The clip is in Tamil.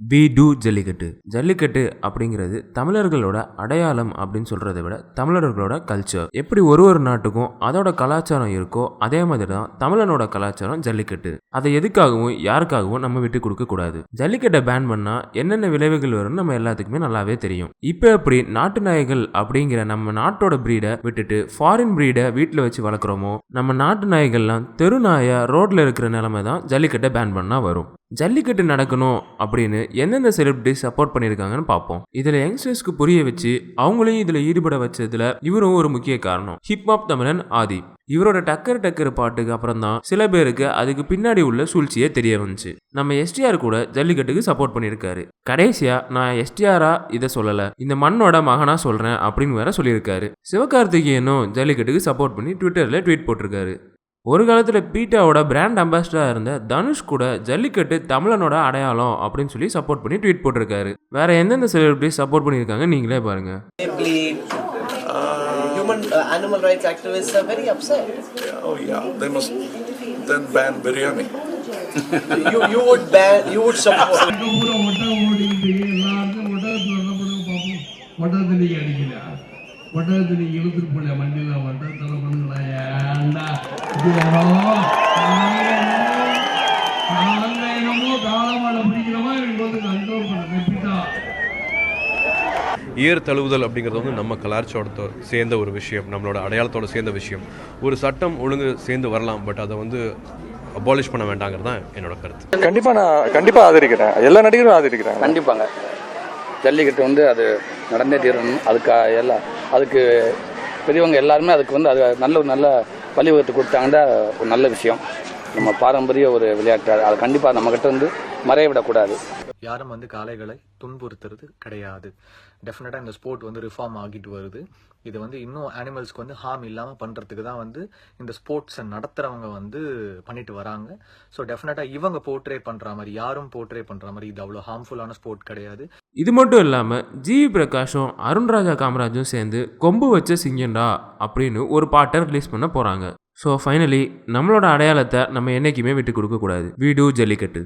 We do jallikattu. ஜல்லிக்கட்டு அப்படிங்கிறது தமிழர்களோட அடையாளம் அப்படின்னு சொல்றதை விட தமிழர்களோட கல்ச்சர் எப்படி ஒரு ஒரு நாட்டுக்கும் அதோட கலாச்சாரம் இருக்கோ அதே மாதிரி தான் தமிழனோட கலாச்சாரம் ஜல்லிக்கட்டு. அதை எதுக்காகவும் யாருக்காகவும் நம்ம விட்டு கொடுக்க கூடாது. ஜல்லிக்கட்டை பேன் பண்ணா என்னென்ன விளைவுகள் வரும்னு நம்ம எல்லாத்துக்குமே நல்லாவே தெரியும். இப்போ எப்படி நாட்டு நாய்கள் அப்படிங்கிற நம்ம நாட்டோட பிரீடை விட்டுட்டு ஃபாரின் பிரீடை வீட்டில் வச்சு வளர்க்குறோமோ நம்ம நாட்டு நாய்கள்லாம் தெரு நாயை ரோட்ல இருக்கிற நிலைமை தான் ஜல்லிக்கட்டை பேன் பண்ணா வரும். ஜல்லிக்கட்டு நடக்கணும் அப்படின்னு எந்தெந்த செலிபிரிட்டி சப்போர்ட் பண்ணியிருக்காங்கன்னு பார்ப்போம். இதில் யங்ஸ்டர்ஸ்க்கு புரிய வச்சு அவங்களையும் இதில் ஈடுபட வச்சதுல இவரும் ஒரு முக்கிய காரணம். ஹிப்ஹாப் தமிழன் ஆதி. இவரோட டக்கர் டக்கர் பாட்டுக்கு அப்புறம் தான் சில பேருக்கு அதுக்கு பின்னாடி உள்ள சூழ்ச்சியே தெரிய வந்துச்சு. நம்ம எஸ்டிஆர் கூட ஜல்லிக்கட்டுக்கு சப்போர்ட் பண்ணியிருக்காரு. கடைசியா நான் எஸ்டிஆரா இதை சொல்லல. இந்த மண்ணோட மகனா சொல்றேன் அப்படின்னு வேற சொல்லியிருக்காரு. சிவகார்த்திகேயனும் ஜல்லிக்கட்டுக்கு சப்போர்ட் பண்ணி ட்விட்டர்ல ட்வீட் போட்டிருக்காரு. ஒரு காலத்தில் பீட்டாவோட பிராண்ட் அம்பாசிடராக இருந்த தனுஷ் கூட ஜல்லிக்கட்டு தமிழனோட அடையாளம் அப்படின்னு சொல்லி சப்போர்ட் பண்ணி ட்வீட் போட்டிருக்காரு வேற எந்தெந்த செலிபிரிட்டி சப்போர்ட் பண்ணியிருக்காங்க நீங்களே பாருங்க uh, uh, animal rights activists are very upset. Oh yeah, they must then ban biryani. you you would ban you would support. ஒட்டகத்தை நீங்கள் இழுத்துட்டு போல வண்டியில் ஒட்டகத்தில் பண்ணுங்களா? ஏண்டா? இது வரோம் நாங்கள் என்னமோ காலமாட பிடிக்கிறோமா எனக்கு வந்து கண்ட்ரோல் பண்ண நெப்பிட்டா ஏர் தழுவுதல் அப்படிங்கிறது வந்து நம்ம கலாச்சாரத்தோட சேர்ந்த ஒரு விஷயம் நம்மளோட அடையாளத்தோட சேர்ந்த விஷயம். ஒரு சட்டம் ஒழுங்கு சேர்ந்து வரலாம் பட் அதை வந்து அபாலிஷ் பண்ண வேண்டாங்கிறது தான் என்னோட கருத்து. கண்டிப்பா நான் கண்டிப்பா ஆதரிக்கிறேன். எல்லா நடிகரும் ஆதரிக்கிறாங்க. கண்டிப்பாங்க. ஜல்லிக்கட்டு வந்து அது நடந்தே தீரணும். அதுக்கு எல்லாம் அதுக்கு பெரியவங்க எல்லாருமே அதுக்கு வந்து அது நல்ல ஒரு நல்ல வழிவகுத்து கொடுத்தாங்கன்னா ஒரு நல்ல விஷயம். நம்ம பாரம்பரிய ஒரு விளையாட்டு. அது- கண்டிப்பாக நம்மக்கிட்ட வந்து மறைய விடக்கூடாது யாரும் வந்து காளைகளை துன்புறுத்துறது கிடையாது. டெஃபினட்டாக இந்த ஸ்போர்ட் வந்து ரிஃபார்ம் ஆகிட்டு வருது. இது வந்து இன்னும் அனிமல்ஸ்க்கு வந்து ஹார்ம் இல்லாமல் பண்ணுறதுக்கு தான் வந்து இந்த ஸ்போர்ட்ஸை நடத்துகிறவங்க வந்து பண்ணிட்டு வராங்க. ஸோ டெஃபினட்டாக இவங்க போர்ட்ரே பண்ணுற மாதிரி யாரும் போர்ட்ரே பண்ணுற மாதிரி இது அவ்வளோ ஹார்ம்ஃபுல்லான ஸ்போர்ட் கிடையாது. இது மட்டும் இல்லாமல் ஜிவி பிரகாஷும் அருண்ராஜா காமராஜும் சேர்ந்து கொம்பு வச்ச சிங்கண்டா அப்படின்னு ஒரு பாட்டை ரிலீஸ் பண்ண போகிறாங்க ஸோ ஃபைனலி நம்மளோட அடையாளத்தை நம்ம என்றைக்குமே விட்டு கொடுக்கக்கூடாது வீடு ஜல்லிக்கட்டு.